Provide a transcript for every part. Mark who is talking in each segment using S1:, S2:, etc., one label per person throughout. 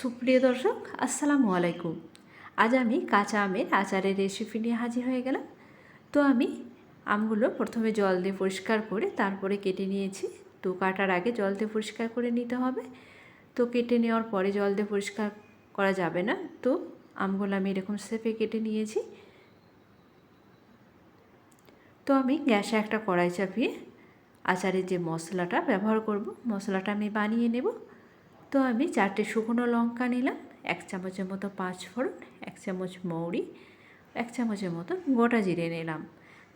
S1: সুপ্রিয় দর্শক, আসসালামু আলাইকুম। আজ আমি কাঁচা আমের আচারের রেসিপি নিয়ে হাজির হয়ে গেলাম। তো আমি আমগুলো প্রথমে জল দিয়ে পরিষ্কার করে তারপরে কেটে নিয়েছি। তো কাটার আগে জল দিয়ে পরিষ্কার করে নিতে হবে। তো কেটে নেওয়ার পরে জল দিয়ে পরিষ্কার করা যাবে না। তো আমগুলো আমি এরকম শেপে কেটে নিয়েছি। তো আমি গ্যাসে একটা কড়াই চাপিয়ে আচারের যে মশলাটা ব্যবহার করব, মশলাটা আমি বানিয়ে নেব। তো আমি চারটে শুকনো লঙ্কা নিলাম, এক চামচের মতো পাঁচ ফোড়ন এক চামচ মৌরি, এক চামচের মতো গোটা জিরে নিলাম।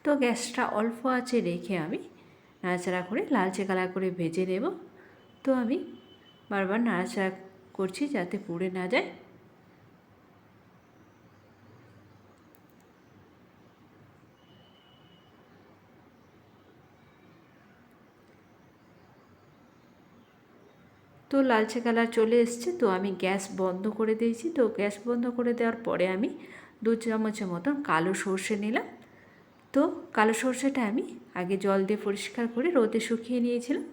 S1: তো গ্যাসটা অল্প আছে রেখে আমি নাড়াচাড়া করে লালচে কালার করে ভেজে নেব। তো আমি বারবার নাড়াচাড়া করছি যাতে পুড়ে না যায়। তো লালচে কালার চলে এসছে, তো আমি গ্যাস বন্ধ করে দিয়েছি। তো গ্যাস বন্ধ করে দেওয়ার পরে আমি দু চামচের মতন কালো সর্ষে নিলাম। তো কালো সর্ষেটা আমি আগে জল দিয়ে পরিষ্কার করে রোদে শুকিয়ে নিয়েছিলাম।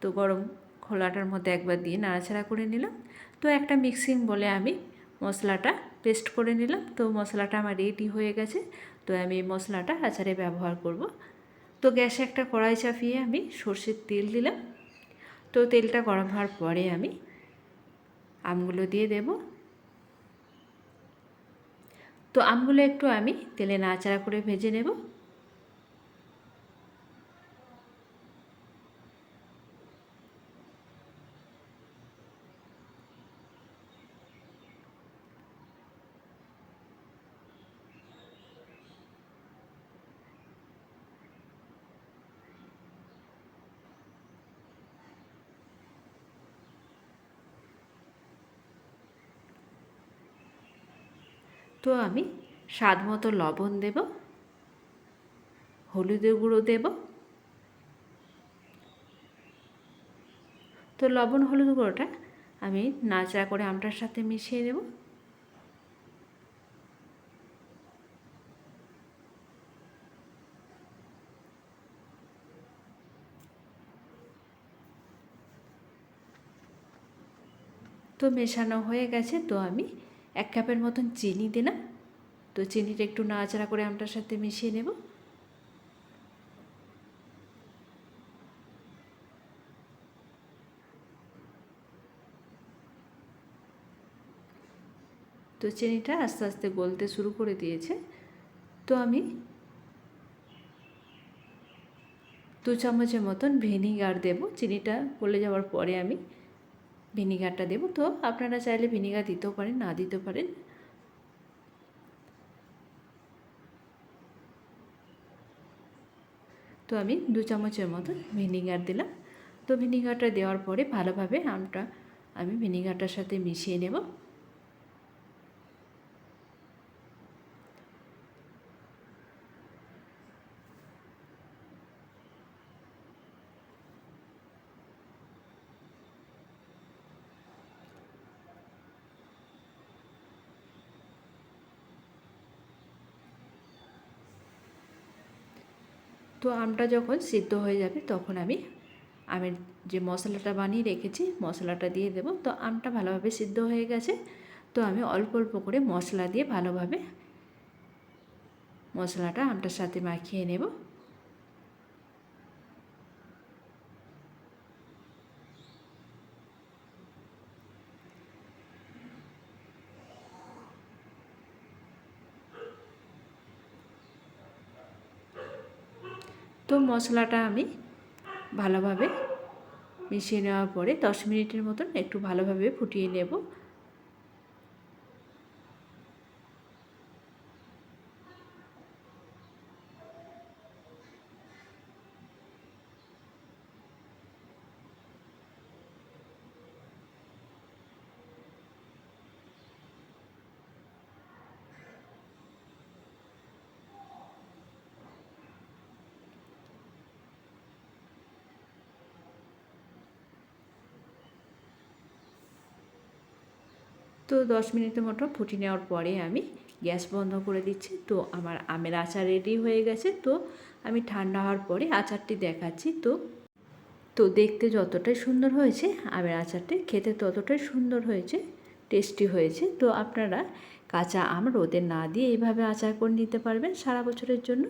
S1: তো গরম খোলাটার মধ্যে একবার দিয়ে নাড়াচাড়া করে নিলাম। তো একটা মিক্সিং বলে আমি মশলাটা পেস্ট করে নিলাম। তো মশলাটা আমার রেডি হয়ে গেছে। তো আমি এই মশলাটা আচারে ব্যবহার করব। তো গ্যাসে একটা কড়াই চাপিয়ে আমি সর্ষের তেল দিলাম। তো তেলটা গরম হওয়ার পরে আমি আমগুলো দিয়ে দেব। তো আমগুলো একটু আমি তেলে নাড়াচাড়া করে ভেজে নেব। তো আমি স্বাদ মতো লবণ দেব, হলুদের গুঁড়ো দেব। তো লবণ হলুদ গুঁড়োটা আমি নাচড়া করে আমটার সাথে মিশিয়ে নেব। তো মেশানো হয়ে গেছে, তো আমি এক কাপের মতন চিনি দিলাম তো চিনিটা একটু নাড়াচাড়া করে আমটার সাথে মিশিয়ে নেব। তো চিনিটা আস্তে আস্তে গলতে শুরু করে দিয়েছে। তো আমি দু চামচের মতন ভিনিগার দেব। চিনিটা গলে যাওয়ার পরে আমি ভিনিগারটা দেবো। তো আপনারা চাইলে ভিনিগার দিতেও পারেন, না দিতে পারেন। তো আমি দু চামচের মতো ভিনিগার দিলাম। তো ভিনিগারটা দেওয়ার পরে ভালোভাবে আমটা আমি ভিনিগারটার সাথে মিশিয়ে নেব। তো আমটা যখন সিদ্ধ হয়ে যাবে তখন আমি আমের যে মশলাটা বানিয়ে রেখেছি, মশলাটা দিয়ে দেব। তো আমটা ভালোভাবে সিদ্ধ হয়ে গেছে। তো আমি অল্প অল্প করে মশলা দিয়ে ভালোভাবে মশলাটা আমটার সাথে মাখিয়ে নেব। মশলাটা আমি ভালোভাবে মিশিয়ে নেওয়ার পরে দশ মিনিটের মতন একটু ভালোভাবে ফুটিয়ে নেব। তো দশ মিনিটের মতো ফুটিয়ে নেওয়ার পরে আমি গ্যাস বন্ধ করে দিচ্ছি। তো আমার আমের আচার রেডি হয়ে গেছে। তো আমি ঠান্ডা হওয়ার পরে আচারটি দেখাচ্ছি। তো তো দেখতে যতটাই সুন্দর হয়েছে, আমের আচারটি খেতে ততটাই সুন্দর হয়েছে টেস্টি হয়েছে। তো আপনারা কাঁচা আম রোদে না দিয়ে এইভাবে আচার করে নিতে পারবেন সারা বছরের জন্য।